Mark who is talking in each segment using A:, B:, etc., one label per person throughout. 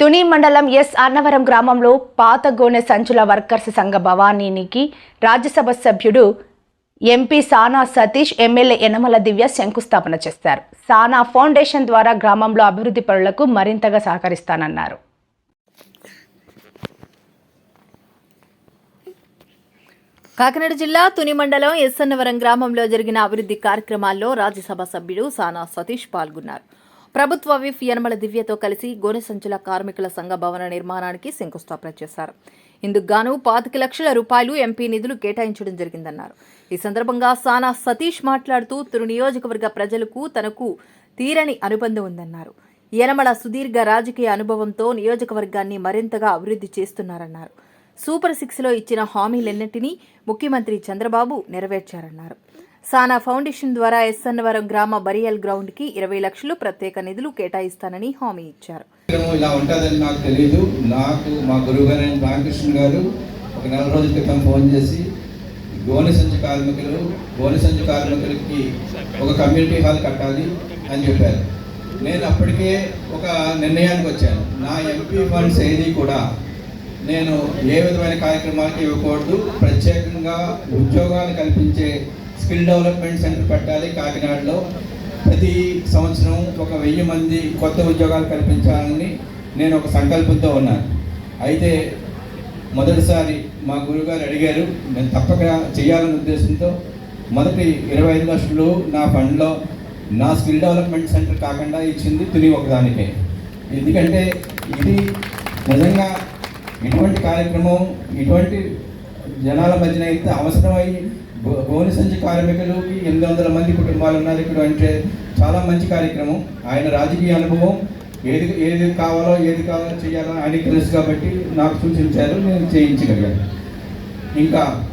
A: తుని మండలం ఎస్ అన్నవరం గ్రామంలో పాత గోనె సంచుల వర్కర్స్ సంఘ భవానీనికి రాజ్యసభ సభ్యుడు ఎంపీ సానా సతీష్ ఎమ్మెల్యే యనమల దివ్య శంకుస్థాపన చేస్తారు. సానా ఫౌండేషన్ ద్వారా గ్రామంలో అభివృద్ధి పనులకు మరింతగా సహకరిస్తానన్నారు.
B: కాకినాడ జిల్లా తుని మండలం ఎస్సన్నవరం గ్రామంలో జరిగిన అభివృద్ధి కార్యక్రమాల్లో రాజ్యసభ సభ్యుడు సానా సతీష్ పాల్గొన్నారు. ప్రభుత్వ విఫ్ యనమల దివ్యతో కలిసి గోనె సంచుల కార్మికుల సంఘ భవన నిర్మాణానికి శంకుస్థాపన చేశారు. ఇందుకు గాను పాతిక లక్షల రూపాయలు ఎంపీ నిధులు కేటాయించడం జరిగిందన్నారు. ఈ సందర్భంగా సానా సతీష్ మాట్లాడుతూ తిరు నియోజకవర్గ ప్రజలకు తనకు తీరని అనుబంధం ఉందన్నారు. యనమల సుదీర్ఘ రాజకీయ అనుభవంతో నియోజకవర్గాన్ని మరింతగా అభివృద్ధి చేస్తున్నారన్నారు. సూపర్ సిక్స్లో ఇచ్చిన హామీలన్నింటినీ ముఖ్యమంత్రి చంద్రబాబు నెరవేర్చారన్నారు. సానా ఫౌండేషన్ ద్వారా ఎస్ఎన్వరం గ్రామ బరియల్ గ్రౌండ్కి ఇరవై లక్షలు ప్రత్యేక నిధులు కేటాయిస్తానని హామీ ఇచ్చారు.
C: ఇలా ఉంటుందని నాకు తెలియదు నాకు మా గురువు గారు రామకృష్ణ గారు ఒక నెల రోజుల క్రితం ఫోన్ చేసి గోని సంచి కార్మికులు గోని సంచి కార్మికులకి ఒక కమ్యూనిటీ హాల్ కట్టాలి అని చెప్పారు. నేను అప్పటికే ఒక నిర్ణయానికి వచ్చాను. నా ఎంపీ ఫండ్స్ ఏది కూడా నేను ఏ విధమైన కార్యక్రమాలకు ఇవ్వకూడదు. ప్రత్యేకంగా ఉద్యోగాలు కల్పించే స్కిల్ డెవలప్మెంట్ సెంటర్ పెట్టాలి కాకినాడలో. ప్రతి సంవత్సరం ఒక వెయ్యి మంది కొత్త ఉద్యోగాలు కల్పించాలని నేను ఒక సంకల్పంతో ఉన్నాను. అయితే మొదటిసారి మా గురుగారు అడిగారు నేను తప్పక చేయాలనే ఉద్దేశంతో మొదటి ఇరవై ఐదు లక్షలు నా ఫండ్లో నా స్కిల్ డెవలప్మెంట్ సెంటర్ కాకుండా ఇచ్చింది తుని ఒకదానికే. ఎందుకంటే ఇది నిజంగా ఇటువంటి కార్యక్రమం ఇటువంటి జనాల మధ్యన అయితే అవసరమై గో- సంచి కార్మికులకి ఎనిమిది వందల మంది కుటుంబాలు ఉన్నారు ఇక్కడ అంటే చాలా మంచి కార్యక్రమం. ఆయన రాజకీయ అనుభవం ఏది ఏది కావాలో ఏది కావాలో చేయాలో ఆయనకి తెలుసు కాబట్టి నాకు సూచించారు నేను చేయించగలిగాను. ఇంకా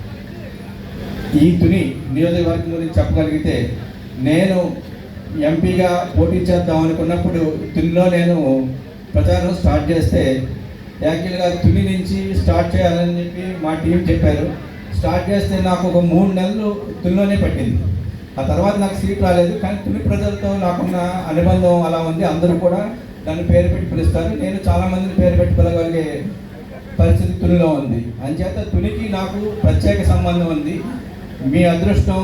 C: ఈ తుని నియోజకవర్గం గురించి చెప్పగలిగితే నేను ఎంపీగా పోటీ చేద్దాం అనుకున్నప్పుడు తునిలో నేను ప్రచారం స్టార్ట్ చేస్తే యాక్చువల్గా తుని నుంచి స్టార్ట్ చేయాలని చెప్పి మా టీం చెప్పారు. స్టార్ట్ చేస్తే నాకు ఒక మూడు నెలలు తునిలోనే పట్టింది. ఆ తర్వాత నాకు సీట్ రాలేదు కానీ తుని ప్రజలతో నాకున్న అనుబంధం అలా ఉంది. అందరూ కూడా దాన్ని పేరు పెట్టి పిలుస్తారు. నేను చాలామందిని పేరు పెట్టి పిలగలిగే పరిస్థితి తునిలో ఉంది. అంచేత తునికి నాకు ప్రత్యేక సంబంధం ఉంది. మీ అదృష్టం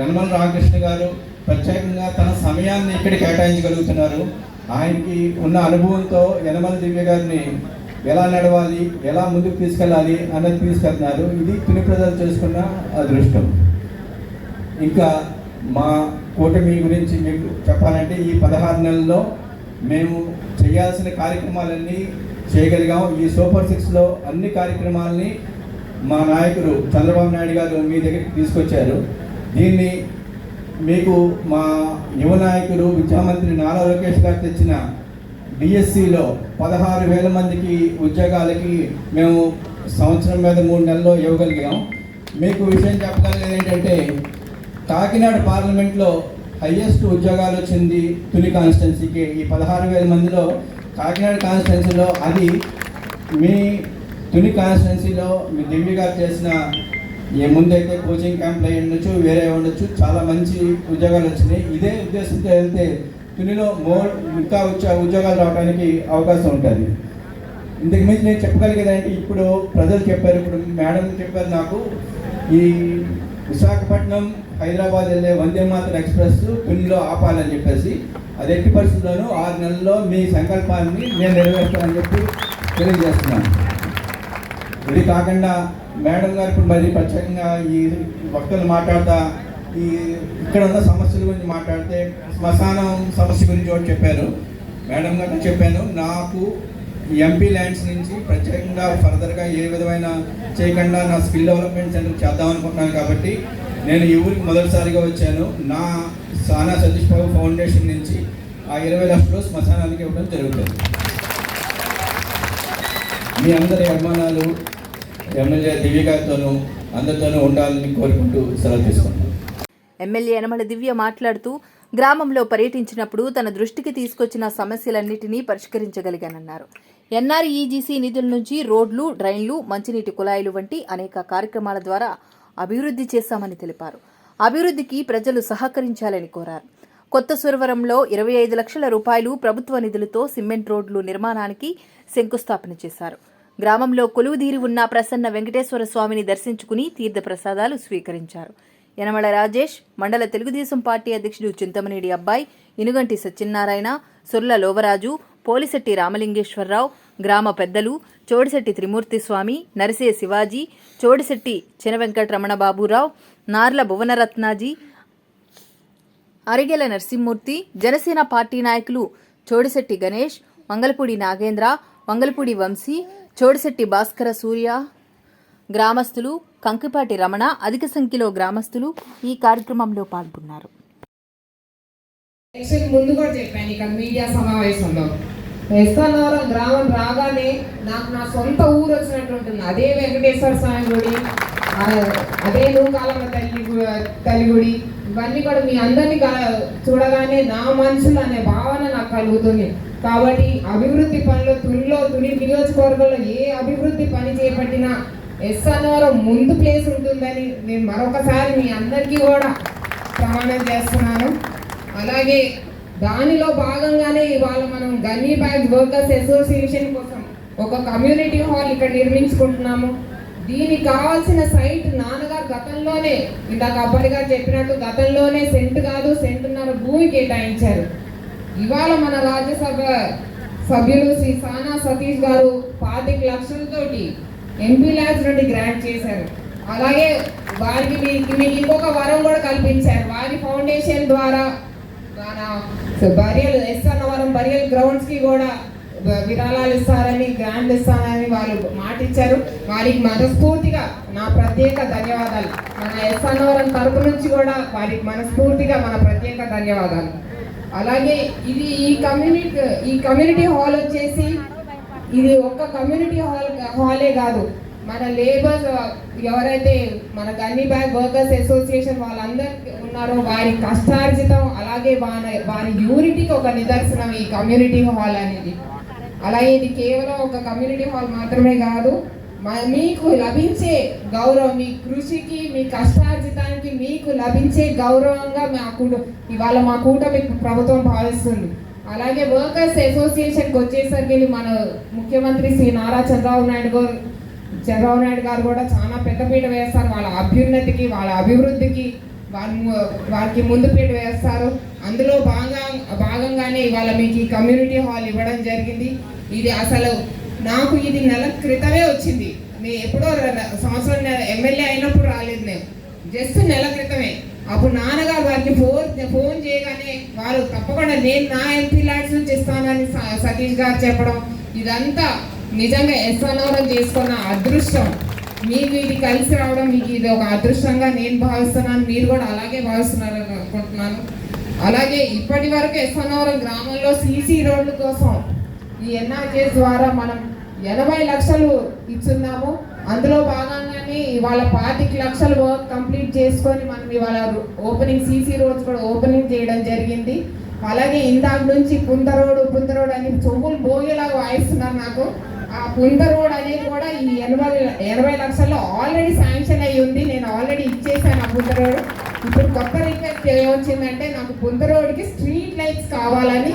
C: యనమల రామకృష్ణ గారు ప్రత్యేకంగా తన సమయాన్ని ఇక్కడ కేటాయించగలుగుతున్నారు. ఆయనకి ఉన్న అనుభవంతో యనమల దివ్య గారిని ఎలా నడవాలి ఎలా ముందుకు తీసుకెళ్ళాలి అన్నది తీసుకెళ్తున్నారు. ఇది తుని ప్రజలు చేసుకున్న అదృష్టం. ఇంకా మా కూటమి గురించి మీకు చెప్పాలంటే ఈ పదహారు నెలల్లో మేము చేయాల్సిన కార్యక్రమాలన్నీ చేయగలిగాం. ఈ సూపర్ సిక్స్లో అన్ని కార్యక్రమాలని మా నాయకుడు చంద్రబాబు నాయుడు గారు మీ దగ్గరికి తీసుకొచ్చారు. దీన్ని మీకు మా యువ నాయకుడు విద్యామంత్రి నారా లోకేష్ గారు తెచ్చిన డిఎస్సిలో పదహారు వేల మందికి ఉద్యోగాలకి మేము సంవత్సరం మీద మూడు నెలల్లో ఇవ్వగలిగాం. మీకు విషయం చెప్పగలిగేది ఏంటంటే కాకినాడ పార్లమెంట్లో హయ్యెస్ట్ ఉద్యోగాలు వచ్చింది తుని కాన్స్టిట్యున్సీకి. ఈ పదహారు వేల మందిలో కాకినాడ కాన్స్టిట్యున్సీలో అది మీ తుని కాన్స్టిట్యున్సీలో మీ దివ్య గారు చేసిన ఏ ముందైతే కోచింగ్ క్యాంప్లు అయ్యి ఉండొచ్చు వేరే ఉండొచ్చు చాలా మంచి ఉద్యోగాలు వచ్చినాయి. ఇదే ఉద్దేశంతో వెళ్తే తునిలో మోర్ ఇంకా వచ్చే ఉద్యోగాలు రావడానికి అవకాశం ఉంటుంది. ఇంతకు మించి నేను చెప్పగలిగేదంటే ఇప్పుడు ప్రజలు చెప్పారు ఇప్పుడు మేడం చెప్పారు నాకు. ఈ విశాఖపట్నం హైదరాబాద్ వెళ్ళే వందే మాతర ఎక్స్ప్రెస్ తునిలో ఆపాలని చెప్పేసి అది ఎట్టి పరిస్థితుల్లోనూ ఆరు నెలల్లో మీ సంకల్పాన్ని నేను నెరవేర్స్తానని చెప్పి తెలియజేస్తున్నాను. ఇది కాకుండా మేడం గారు ఇప్పుడు మరి ప్రత్యేకంగా ఈ వక్తలు మాట్లాడతా ఈ ఇక్కడ ఉన్న సమస్యల గురించి మాట్లాడితే శ్మశానం సమస్య గురించి ఒకటి చెప్పారు. మేడం గారు చెప్పాను నాకు ఎంపీ ల్యాండ్స్ నుంచి ప్రత్యేకంగా ఫర్దర్గా ఏ విధమైన చేయకుండా నా స్కిల్ డెవలప్మెంట్ సెంటర్ చేద్దాం అనుకుంటున్నాను కాబట్టి నేను ఈ ఊరికి మొదటిసారిగా వచ్చాను. నా సానా సతీష్ బాబు ఫౌండేషన్ నుంచి ఆ ఇరవై లక్షలు శ్మశానానికి ఇవ్వడం జరుగుతుంది. మీ అందరి అభిమానాలు ఎమ్మెల్యే దివ్య గారితోనూ అందరితోనూ ఉండాలని కోరుకుంటూ సెలవు తీసుకుంటాను
B: ఎమ్మెల్యే యనమల దివ్య మాట్లాడుతూ గ్రామంలో పర్యటించినప్పుడు తన దృష్టికి తీసుకొచ్చిన సమస్యలన్నిటినీ పరిష్కరించగలిగానన్నారు. ఎన్ఆర్ఈజీసీ నిధుల నుంచి రోడ్లు డ్రైన్లు మంచినీటి కుళాయిలు వంటి అనేక కార్యక్రమాల ద్వారా అభివృద్ధి చేశామని తెలిపారు. అభివృద్ధికి ప్రజలు సహకరించాలని కోరారు. కొత్త సురవరంలో ఇరవై ఐదు లక్షల రూపాయలు ప్రభుత్వ నిధులతో సిమెంట్ రోడ్లు నిర్మాణానికి శంకుస్థాపన చేశారు. గ్రామంలో కొలువుదీరి ఉన్న ప్రసన్న వెంకటేశ్వర స్వామిని దర్శించుకుని తీర్థ ప్రసాదాలు స్వీకరించారు. యనమల రాజేష్ మండల తెలుగుదేశం పార్టీ అధ్యక్షుడు చింతమనేడి అబ్బాయి ఇనుగంటి సత్యనారాయణ సుర్ల లోవరాజు పోలిశెట్టి రామలింగేశ్వరరావు గ్రామ పెద్దలు చోడిశెట్టి త్రిమూర్తి స్వామి నరసే శివాజీ చోడిశెట్టి చినవెంకటరమణ బాబురావు నార్ల భువనరత్నాజీ అరిగెల నరసింహమూర్తి జనసేన పార్టీ నాయకులు చోడిశెట్టి గణేష్ మంగళపూడి నాగేంద్ర మంగళపూడి వంశీ చోడిశెట్టి భాస్కర సూర్య గ్రామస్తులు కంకిపాటి రమణ అధిక సంఖ్యలో గ్రామస్తులు ఈ కార్యక్రమంలో పాల్గొన్నారు.
D: ఎలక్షన్ ముందు కూడా చెప్పాను ఇక్కడ మీడియా సమావేశంలో. ఎస్ఆర్నవరం గ్రామం రాగానే నాకు నా సొంత ఊరు వచ్చినట్టు ఉంటుంది. అదే వెంకటేశ్వర స్వామి గుడి అదే నూకాలమ్మ తల్లి తల్లి గుడి ఇవన్నీ కూడా మీ అందరినీ చూడగానే నా మనుషులు అనే భావన నాకు కలుగుతుంది. కాబట్టి అభివృద్ధి పనులు తుల్లో తుని నియోజకవర్గంలో ఏ అభివృద్ధి పని చేపట్టినా ఎస్ఆర్నవరం ముందు ప్లేస్ ఉంటుందని నేను మరొకసారి మీ అందరికీ కూడా ప్రమాణం చేస్తున్నాను. అలాగే దానిలో భాగంగానే ఇవాళ మనం గన్నీ బ్యాగ్ వర్కర్స్ అసోసియేషన్ కోసం ఒక కమ్యూనిటీ హాల్ ఇక్కడ నిర్మించుకుంటున్నాము. దీనికి కావాల్సిన సైట్ నాన్నగా గతంలోనే ఇందాక అబ్బాయి చెప్పినట్టు గతంలోనే సెంట్ కాదు సెంటున్నర భూమి కేటాయించారు. ఇవాళ మన రాజ్యసభ సభ్యులు శ్రీ సానా సతీష్ గారు పాతిక లక్షలతోటి ఎంపీ ల్యాబ్స్ నుండి గ్రాంట్ చేశారు. అలాగే వారికి మీకు మీకు ఇంకొక వరం కూడా కల్పించారు. వారి ఫౌండేషన్ ద్వారా మన బరియల్ ఎస్ అన్నవరం బరియల్ గ్రౌండ్స్కి కూడా విరాళాలు ఇస్తారని గ్రాండ్ ఇస్తారని వాళ్ళు మాటిచ్చారు. వారికి మనస్ఫూర్తిగా నా ప్రత్యేక ధన్యవాదాలు. మన ఎస్ అన్నవరం తరపు నుంచి కూడా వారికి మనస్ఫూర్తిగా మన ప్రత్యేక ధన్యవాదాలు. అలాగే ఇది ఈ కమ్యూనిటీ ఈ కమ్యూనిటీ హాల్ వచ్చేసి ఇది ఒక్క కమ్యూనిటీ హాల్ హాలే కాదు. మన లేబర్స్ ఎవరైతే మన గన్నీ బ్యాగ్ వర్కర్స్ అసోసియేషన్ వాళ్ళందరూ ఉన్నారో వారి కష్టార్జితం అలాగే వారి వారి యూనిటీకి ఒక నిదర్శనం ఈ కమ్యూనిటీ హాల్ అనేది. అలాగే ఇది కేవలం ఒక కమ్యూనిటీ హాల్ మాత్రమే కాదు. మ- మీకు లభించే గౌరవం మీ కృషికి మీ కష్టార్జితానికి మీకు లభించే గౌరవంగా మా కూట ఇవాళ మా కూటమి ప్రభుత్వం భావిస్తుంది. అలాగే వర్కర్స్ అసోసియేషన్కి వచ్చేసరికి మన ముఖ్యమంత్రి శ్రీ నారా చంద్రబాబు నాయుడు గారు చంద్రబాబు నాయుడు గారు కూడా చాలా పెద్దపీట వేస్తారు. వాళ్ళ అభ్యున్నతికి వాళ్ళ అభివృద్ధికి వారికి ముందు పీట వేస్తారు. అందులో భాగంగా భాగంగానే ఇవాళ మీకు ఈ కమ్యూనిటీ హాల్ ఇవ్వడం జరిగింది. ఇది అసలు నాకు ఇది నెల క్రితమే వచ్చింది. నేను ఎప్పుడో సంవత్సరం ఎమ్మెల్యే అయినప్పుడు రాలేదు నేను. జస్ట్ నెల క్రితమే. అప్పుడు నాన్నగారు వారికి ఫోన్ ఫోన్ చేయగానే వారు తప్పకుండా నేను నా ఎంపీ ల్యాడ్స్ నుంచి ఇస్తానని స- సతీష్ గారు చెప్పడం ఇదంతా నిజంగా ఎస్వనవరం చేసుకున్న అదృష్టం. మీకు ఇది కలిసి రావడం మీకు ఇది ఒక అదృష్టంగా నేను భావిస్తున్నాను. మీరు కూడా అలాగే భావిస్తున్నారు అనుకుంటున్నాను. అలాగే ఇప్పటి వరకు ఎస్వనవరం గ్రామంలో సీసీ రోడ్ల కోసం ఈ ఎన్ఆర్కేస్ ద్వారా మనం ఎనభై లక్షలు ఇచ్చున్నాము. అందులో భాగంగానే ఇవాళ పాతిక లక్షల వర్క్ కంప్లీట్ చేసుకొని మనం ఇవాళ ఓపెనింగ్ సీసీ రోడ్స్ కూడా ఓపెనింగ్ చేయడం జరిగింది. అలాగే ఇందాక నుంచి పుంత రోడ్ పుంత రోడ్ అని చెవులు భోగిలాగా వాయిస్తున్నారు నాకు. ఆ పుంత రోడ్ అనేది కూడా ఈ ఎనభై ఎనభై లక్షల్లో ఆల్రెడీ శాంక్షన్ అయ్యి ఉంది. నేను ఆల్రెడీ ఇచ్చేసాను ఆ పుంత రోడ్ ఇప్పుడు కొత్త రిక్వెస్ట్ ఏమొచ్చిందంటే నాకు పుంత రోడ్కి స్ట్రీట్ లైట్స్ కావాలని.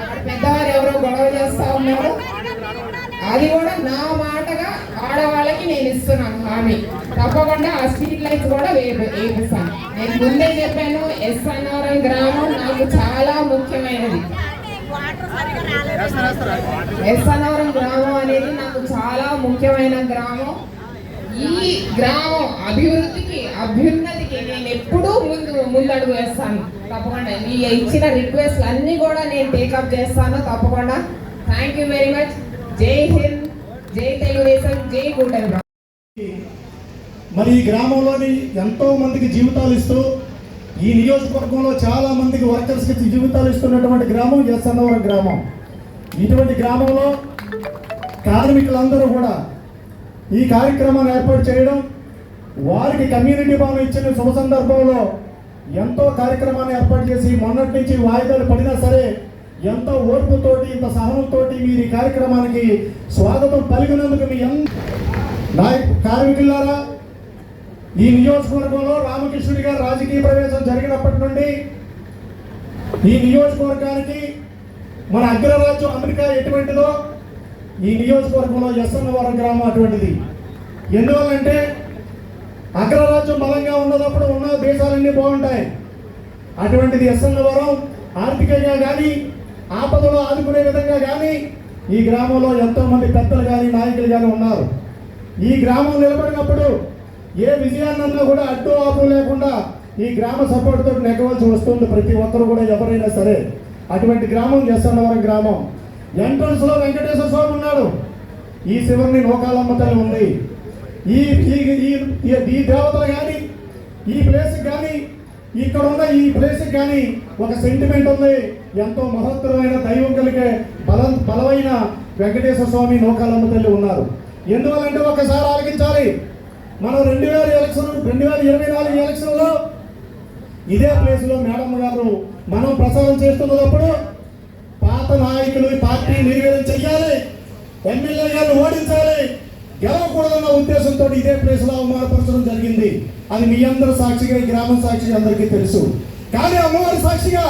D: అక్కడ పెద్దవారు ఎవరో గొడవ చేస్తూ ఉన్నారు. అది కూడా నా మాటగా ఆడవాళ్ళకి నేను ఇస్తున్నాను హామీ. తప్పకుండా ఆ స్ట్రీట్ లైట్స్ కూడా వేప- వేపిస్తాను. నేను ముందే చెప్పాను ఎస్ అన్నవరం గ్రామం నాకు చాలా ముఖ్యమైనది. ఎస్ అన్నవరం గ్రామం అనేది నాకు చాలా ముఖ్యమైన గ్రామం. ఈ గ్రామం అభివృద్ధికి అభ్యున్నతికి నేను ఎప్పుడూ ముందు ముందడుగు వేస్తాను. తప్పకుండా మీ ఇచ్చిన రిక్వెస్ట్ అన్ని కూడా నేను టేకప్ చేస్తాను. తప్పకుండా. థ్యాంక్ యూ వెరీ మచ్ జై హింద్ జై తెలుగుదేశం జై కూటమి
E: మరి ఈ గ్రామంలోని ఎంతో మందికి జీవితాలు ఇస్తూ ఈ నియోజకవర్గంలో చాలా మందికి వర్కర్స్కి జీవితాలు ఇస్తున్నటువంటి గ్రామం ఎస్ అన్నవరం గ్రామం. ఇటువంటి గ్రామంలో కార్మికులందరూ కూడా ఈ కార్యక్రమాన్ని ఏర్పాటు చేయడం వారికి కమ్యూనిటీ భవనం ఇచ్చిన శుభ సందర్భంలో ఎంతో కార్యక్రమాన్ని ఏర్పాటు చేసి మొన్నటి నుంచి వాయిదాలు పడినా సరే ఎంత ఓర్పుతోటి ఇంత సహనంతోటి మీరు ఈ కార్యక్రమానికి స్వాగతం పలికినందుకు మీ ఎన్ నాయ కార్మికులారా ఈ నియోజకవర్గంలో రామకృష్ణుడి గారు రాజకీయ ప్రవేశం జరిగినప్పటి నుండి ఈ నియోజకవర్గానికి మన అగ్రరాజ్యం అమెరికా ఎటువంటిదో ఈ నియోజకవర్గంలో ఎస్ఎన్వరం గ్రామం అటువంటిది. ఎందువల్లంటే అగ్రరాజ్యం బలంగా ఉన్నదప్పుడు ఉన్న దేశాలన్నీ బాగుంటాయి. అటువంటిది ఎస్ఎన్వరం ఆర్థికంగా కానీ ఆపదలో ఆదుకునే విధంగా కానీ ఈ గ్రామంలో ఎంతో మంది పెద్దలు కానీ నాయకులు కానీ ఉన్నారు. ఈ గ్రామం నిలబడినప్పుడు ఏ విజయాన్నన్నా కూడా అడ్డు ఆపు లేకుండా ఈ గ్రామ సపోర్ట్తో నెగ్గవలసి వస్తుంది. ప్రతి ఒక్కరు కూడా ఎవరైనా సరే అటువంటి గ్రామం చేస్తున్నవరం గ్రామం. ఎంట్రన్స్లో వెంకటేశ్వర స్వామి ఉన్నాడు. ఈ శివుని నోకాలమ్మ తల్లి ఉంది. ఈ ఈ దేవతలు కానీ ఈ ప్లేస్కి కానీ ఇక్కడ ఉన్న ఈ ప్లేస్ కానీ ఒక సెంటిమెంట్ ఉంది. ఎంతో మహత్తరమైన దైవం కలిగే బలం బలమైన వెంకటేశ్వర స్వామి నోకాలమ్మ తల్లి ఉన్నారు. ఎందువల్లంటే ఒకసారి ఆలకించాలి. మనం రెండు వేల ఎలక్షన్ రెండు వేల ఇరవై నాలుగు ఎలక్షన్లో ఇదే ప్లేస్లో మేడం గారు మనం ప్రసారం చేస్తున్నప్పుడు పాత నాయకులు పార్టీ నిర్వీర్యం చెయ్యాలి. ఎమ్మెల్యే గారిని ఓడించాలి. గెలవకూడదన్న ఉద్దేశంతో ఇదే ప్లేస్లో అవమానపరచడం జరిగింది. అది మీ అందరూ సాక్షిగా గ్రామం సాక్షిగా అందరికీ తెలుసు. కానీ అమ్మవారి సాక్షిగా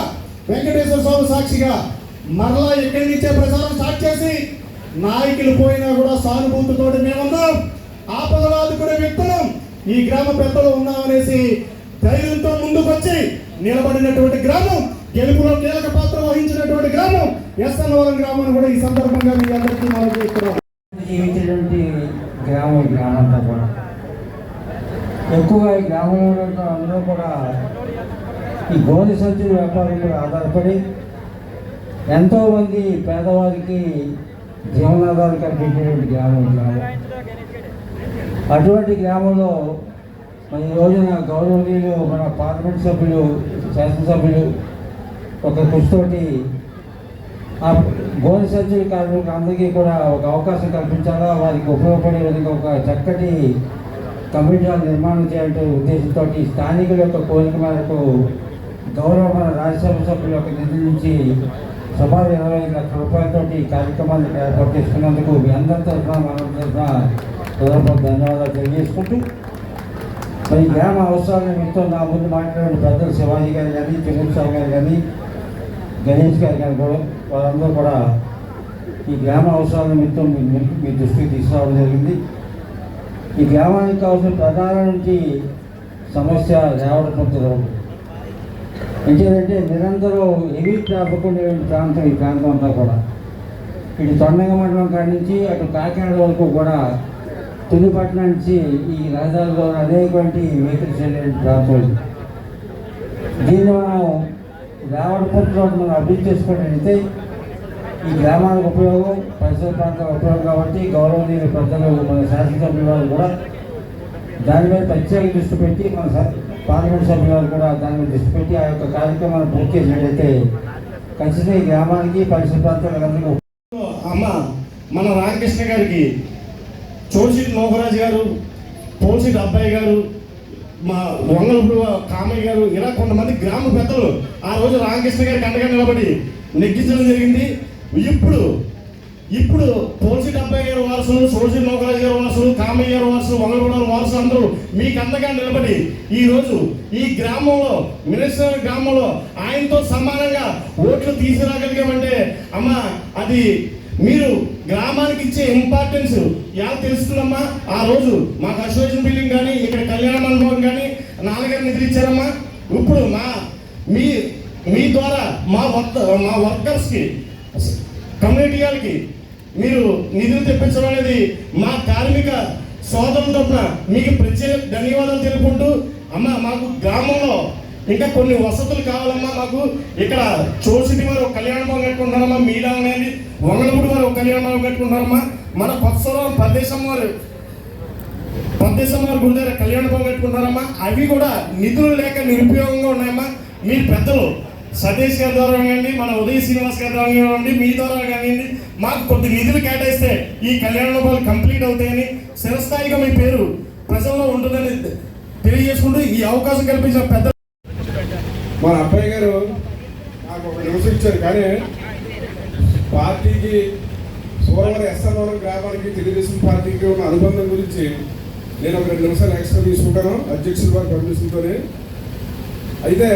E: వెంకటేశ్వర స్వామి సాక్షిగా మరలా ఎక్కడి నుంచే ప్రచారం స్టార్ట్ చేసి నాయకులు పోయినా కూడా సానుభూతితో మేమున్నాం ఆపదలాదుకునే వ్యక్తులం ఈ గ్రామ పెద్దలు ఉన్నామనేసి ధైర్యంతో ముందుకొచ్చి నిలబడినటువంటి గ్రామం గెలుపులో కీలక పాత్ర వహించినటువంటి గ్రామం ఎస్ఎన్వరం గ్రామం కూడా ఈ సందర్భంగా మీ అందరికీ మనం చేస్తున్నాం
F: జీవించినటువంటి గ్రామం ఈ గ్రామం అంతా కూడా. ఎక్కువగా ఈ గ్రామంలో అందరూ కూడా ఈ గోధి సంచుల వ్యాపారం మీద ఆధారపడి ఎంతోమంది పేదవారికి జీవనాధారం కల్పించేటువంటి గ్రామం ఉన్నారు అటువంటి గ్రామంలో మన ఈ రోజున గౌరవనీయులు మన పార్లమెంట్ సభ్యులు శాసనసభ్యులు ఒక కృషితోటి ఆ గోధి సంచుల కార్మికులకు అందరికీ కూడా ఒక అవకాశం కల్పించాలా? వారికి ఉపయోగపడే విధంగా ఒక చక్కటి కమ్యూనిటీ నిర్మాణం చేయాలంటే ఉద్దేశంతో స్థానికుల యొక్క కోరిక మేరకు గౌరవ రాజ్యసభ సభ్యుల యొక్క నిధుల నుంచి సుమారు ఇరవై ఐదు లక్షల రూపాయలతో ఈ కార్యక్రమాన్ని ఏర్పాటు చేసుకున్నందుకు మీ అందరి తరఫున మన తరఫున హృదయపూర్వక ధన్యవాదాలు తెలియజేసుకుంటూ మరి గ్రామ అవసరాల నిమిత్తం నా ముందు మాట్లాడిన పెద్దలు శివాజీ గారు కానీ చిన్నస్వామి గారు కానీ గణేష్ గారు కానీ కూడా వారందరూ కూడా ఈ గ్రామ అవసరాల నిమిత్తం మీ మీ దృష్టికి తీసుకురావడం జరిగింది. ఈ గ్రామానికి కావాల్సిన ప్రధాన నుంచి సమస్య రేవడం జరగదు ఏంటంటే నిరంతరం హెవీ ట్రాఫిక్ ఉండే ప్రాంతం ఈ ప్రాంతం అంతా కూడా ఇటు తొండంగ మండలం కాడి నుంచి అటు కాకినాడ వరకు కూడా తుదిపట్నం నుంచి ఈ రహదారిలో అనేకటువంటి వెహికల్స్ వెళ్ళే ప్రాంతం ఇది. దీన్ని మనం రావడపూర్తిలో మనం అభివృద్ధి చేసుకున్నట్లయితే ఈ గ్రామాలకు ఉపయోగం పరిసర ప్రాంతాల ఉపయోగం కాబట్టి గౌరవనీయులు పెద్దలు మన శాసనసభ్యుల వారు కూడా దానిపై ప్రత్యేక దృష్టి పెట్టి మన పార్లమెంట్ సభ్యుల వారు కూడా దాని మీద దృష్టి పెట్టి ఆ యొక్క కార్యక్రమాన్ని పూర్తి చేసినట్లయితే ఖచ్చితంగా ఈ గ్రామానికి పరిసర ప్రాంతాలకు
E: అమ్మ మన రామకృష్ణ గారికి చోడిశెట్టి మోహరాజు గారు పోల్శెట్టి అబ్బాయి గారు మా వంగలపుడు కామయ్య గారు ఇలా కొంతమంది గ్రామ పెద్దలు ఆ రోజు రామకృష్ణ గారికి అండగా నిలబడి నెగ్గించడం జరిగింది. ఇప్పుడు ఇప్పుడు పోల్శెట్టి అబ్బాయి గారు వారసులు సోసి మోకరాజు గారు వారసులు కామయ్య గారు వారసులు వంగలపుడు వారసులు అందరూ మీకు అంతగా నిలబడి ఈ రోజు ఈ గ్రామంలో మినిస్టర్ గ్రామంలో ఆయనతో సమానంగా ఓట్లు తీసుకురాగలిగామంటే అమ్మ అది మీరు గ్రామానికి ఇచ్చే ఇంపార్టెన్స్ ఎలా తెలుస్తుందమ్మా? ఆ రోజు మాకు అసోసియేషన్ బిల్డింగ్ కానీ ఇక్కడ కళ్యాణ మండపం కానీ నాన్నగారు నిధులు ఇచ్చారమ్మా ఇప్పుడు మా మీ మీ ద్వారా మా వర్క్ మా వర్కర్స్కి కమ్యూనిటీ వాళ్ళకి మీరు నిధులు తెప్పించడం అనేది మా కార్మిక సోదరుల తరపున మీకు ప్రత్యేక ధన్యవాదాలు తెలుపుకుంటూ అమ్మ మాకు గ్రామంలో ఇంకా కొన్ని వసతులు కావాలమ్మా మాకు ఇక్కడ చోసిటి వారు ఒక కళ్యాణ భవన్ కట్టుకుంటారమ్మా మీలా అనేది వంగలపూడి వారు ఒక కళ్యాణ భవన్ కట్టుకుంటారమ్మా మన పత్సరం ప్రదేశం వారు ప్రదేశం వారు గుడి దగ్గర కళ్యాణ భవన్ కట్టుకుంటారమ్మా అవి కూడా నిధులు లేక నిరుపయోగంగా ఉన్నాయమ్మా. మీ పెద్దలు సతీష్ గారి ద్వారా కానివ్వండి మన ఉదయ్ శ్రీనివాస్ గారి ద్వారా కానివ్వండి మీ ద్వారా కానివ్వండి మాకు కొద్ది నిధులు కేటాయిస్తే ఈ కళ్యాణ లోపాలు కంప్లీట్ అవుతాయని చిరస్థాయిగా మీ పేరు ప్రజల్లో ఉంటుందని తెలియజేసుకుంటూ ఈ అవకాశం కల్పించిన పెద్ద
G: మన అబ్బాయి గారు నాకు ఒక నిమిషం ఇచ్చారు. కానీ పార్టీకి సూరవరం ఎస్ఎన్వరం గ్రామానికి తెలుగుదేశం పార్టీకి ఉన్న అనుబంధం గురించి నేను ఒక రెండు నిమిషాలు ఎక్స్ట్రా తీసుకుంటాను. అధ్యక్షుల వారి పర్మిషన్తోనే అయితే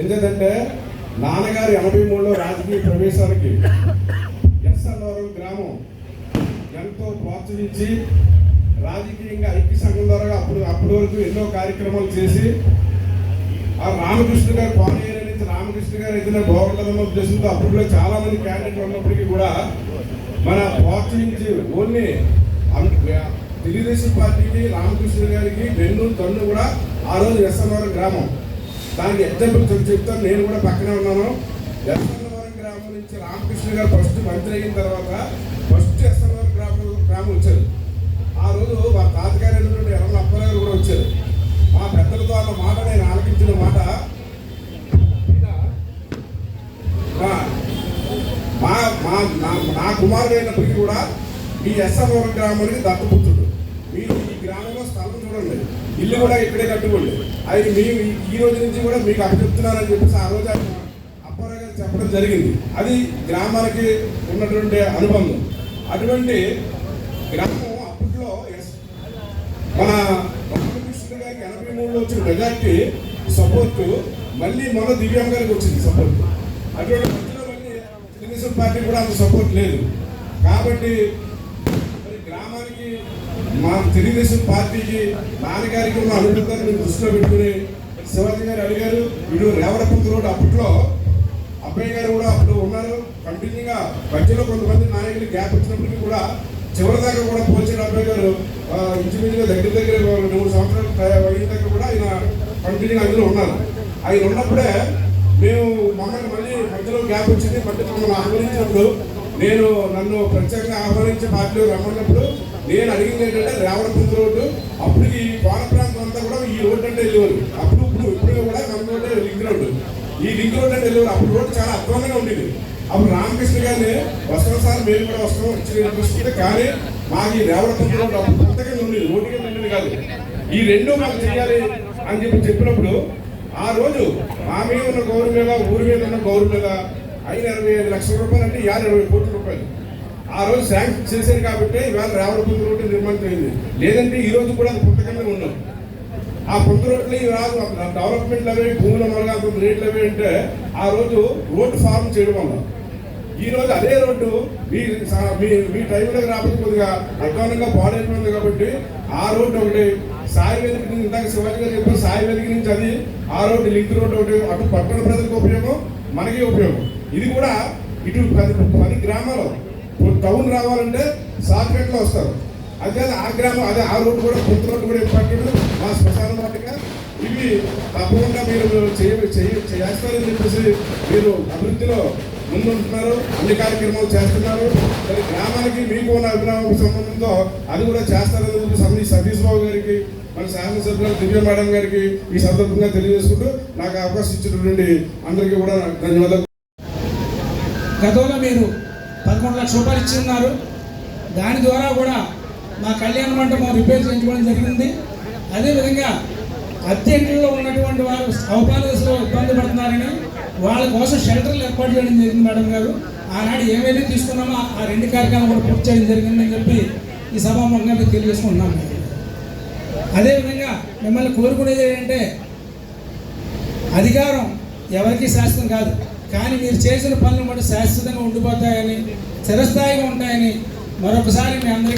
G: ఎందుకంటే నాన్నగారు ఎనభై మూడులో రాజకీయ ప్రవేశానికి ఎస్ గ్రామం ఎంతో ప్రోత్సహించి రాజకీయంగా ఐక్య సంఘం ద్వారా అప్పుడు అప్పటి వరకు ఎన్నో కార్యక్రమాలు చేసి ఆ రామకృష్ణ గారు కోనేరు నుంచి రామకృష్ణ గారు ఏదైనా బాగుంటుందన్న ఉద్దేశంతో అప్పట్లో చాలా మంది క్యాండిడేట్లు ఉన్నప్పటికీ కూడా మన ప్రోత్సహించి ఓన్లీ తెలుగుదేశం పార్టీకి రామకృష్ణ గారికి వెన్ను తన్ను కూడా ఆ రోజు ఎస్ఎన్వరం గ్రామం. దానికి ఎగ్జాంపుల్ చెప్తాను నేను కూడా పక్కనే ఉన్నాను. ఎస్ఎన్వరం గ్రామం నుంచి రామకృష్ణ గారు ఫస్ట్ మంత్రి అయిన తర్వాత ఫస్ట్ ఎస్ఎన్వరం గ్రామం గ్రామం వచ్చారు. ఆ రోజు మా తాతగారు అయినటువంటి ఎర్రల అప్పగారు కూడా వచ్చారు. మా పెద్దలతో అన్న మాట నేను ఆలకించిన మాట మా- మా నా- నా కుమారుడు అయినప్పటికీ కూడా మీ ఎస్ఎన్వరం గ్రామానికి దత్తపుత్రుడు. మీరు గ్రామంలో స్థలం చూడండి. ఇల్లు కూడా ఇక్కడే కట్టుకోండి. అది మేము ఈ- రోజు నుంచి కూడా మీకు అప్పచెప్తున్నారని చెప్పేసి ఆ రోజు అప్పారావు గారు చెప్పడం జరిగింది. అది గ్రామానికి ఉన్నటువంటి అనుబంధం. అటువంటి గ్రామం అప్పట్లో మన రామకృష్ణ గారికి ఎనభై మూడులో వచ్చిన మెజార్టీ సపోర్ట్ మళ్ళీ మన దివ్యాంగ గారికి వచ్చింది సపోర్ట్. అటువంటి మధ్యలో మళ్ళీ తెలుగుదేశం పార్టీ కూడా అంత సపోర్ట్ లేదు. కాబట్టి మా తెలుగుదేశం పార్టీకి నాన్నగారికి ఉన్న అనుబంధాన్ని దృష్టిలో పెట్టుకుని శివాజీ గారు అడిగారు వీడు రేవడపంతు రోడ్డు అప్పట్లో అబ్బాయి గారు కూడా అప్పుడు ఉన్నారు. కంటిన్యూగా మధ్యలో కొంతమంది నాయకులు గ్యాప్ వచ్చినప్పటికీ కూడా చివరి దాకా కూడా పోల్చిన అబ్బాయి గారు. ఇంచుమించుగా దగ్గర దగ్గర మూడు సంవత్సరాలు టై- అయిన దాకా కూడా ఆయన కంటిన్యూగా అందులో ఉన్నారు. ఆయన ఉన్నప్పుడే మేము మమ్మల్ని మళ్ళీ మధ్యలో గ్యాప్ వచ్చింది. మళ్ళీ మమ్మల్ని ఆహ్వానించినప్పుడు నేను నన్ను ప్రత్యేకంగా ఆహ్వానించి పార్టీలో రమ్మన్నప్పుడు నేను అడిగింది ఏంటంటే రేవడపుంత రోడ్డు అప్పుడు ఈ పాల ప్రాంతం అంతా కూడా ఈ రోడ్డు అంటే వెళ్ళేవారు అప్పుడు ఇప్పుడు ఇప్పుడు కూడా మన రోడ్డు లింక్ రోడ్డు. ఈ లింక్ రోడ్ అంటే వెళ్ళేవారు అప్పుడు రోడ్డు చాలా అద్భుతంగా ఉండేది. అప్పుడు రామకృష్ణ గారిని వస్తాం సార్ మేము కూడా వస్తాం వచ్చిన కానీ మాకు ఈ రేవడపంత రోడ్డు అప్పుడు కొత్త ఉండేది. రోడ్డు కింద ఉండేది కాదు. ఈ రెండు మాకు చేయాలి అని చెప్పి చెప్పినప్పుడు ఆ రోజు మా మీద ఉన్న గౌరవ మీద ఊరి మీద ఉన్న గౌరవ మీద అయిన ఇరవై ఐదు లక్షల రూపాయలు అంటే యాభై ఇరవై కోట్ల రూపాయలు. ఆ రోజు శాంక్షన్ చేశారు కాబట్టి ఇవాళ రేవడపంత రోడ్డు నిర్మాణం అయింది లేదంటే ఈ రోజు కూడా అది పుట్టకంగా ఉన్నాం ఆ పొంత రోడ్లు రాదు డెవలప్మెంట్ డెవలప్మెంట్లు అవి భూముల మరగా రేట్లు అవి అంటే ఆ రోజు రోడ్డు ఫార్మ్ చేయడం వల్ల. ఈ రోజు అదే రోడ్డు మీ మీ మీ టైంలోకి రాకపోతే కొద్దిగా అధ్వానంగా పాడైపోయింది కాబట్టి ఆ రోడ్డు ఒకటి సాయి వెలికి నుంచి ఇందాక శివాజీ గారు చెప్పిన సాయి వెలికి నుంచి అది ఆ రోడ్డు లింక్ రోడ్డు ఒకటి అటు పట్టణ ప్రజలకు ఉపయోగం మనకి ఉపయోగం. ఇది కూడా ఇటు పది పది గ్రామాలు టౌన్ రావాలంటే షార్ట్ వస్తారు. అదే ఆ గ్రామం అదే ఆ రోడ్డు కూడా కొత్త రోడ్డు కూడా ఇంపార్టెంట్ మా శ్మశాన వాటిక. ఇవి తప్పకుండా మీరు చేయ చేయ- చేస్తారని చెప్పేసి మీరు అభివృద్ధిలో ముందుంటున్నారు. అన్ని కార్యక్రమాలు చేస్తున్నారు. మరి గ్రామానికి మీకు ఉన్న అభిప్రాయం సంబంధంతో అది కూడా చేస్తారని చెప్పి సతీష్ సతీష్ బాబు గారికి మన శాసనసభ్యులు దివ్య మేడం గారికి ఈ సందర్భంగా తెలియజేసుకుంటూ నాకు అవకాశం ఇచ్చినటువంటి అందరికీ కూడా ధన్యవాదాలు.
H: గతంలో మీరు పదకొండు లక్షల రూపాయలు ఇచ్చి ఉన్నారు దాని ద్వారా కూడా మా కళ్యాణ మండపం రిపేర్ చేయించుకోవడం జరిగింది. అదేవిధంగా అద్దె ఉన్నటువంటి వారు అవపాల ఇబ్బంది పడుతున్నారని వాళ్ళ కోసం షెల్టర్లు ఏర్పాటు చేయడం జరిగింది మేడం గారు. ఆనాడు ఏమైనా తీసుకున్నామో? ఆ- రెండు కార్యక్రమాలు కూడా పూర్తి చేయడం జరిగిందని చెప్పి ఈ సభాముఖంగా మీకు తెలియజేసుకుంటున్నాం అదేవిధంగా మిమ్మల్ని కోరుకునేది ఏంటంటే అధికారం ఎవరికీ శాశ్వతం కాదు. కానీ మీరు చేసిన పనులు మటు శాశ్వతంగా ఉండిపోతాయని చిరస్థాయిగా ఉంటాయని మరొకసారి మీ అందరికీ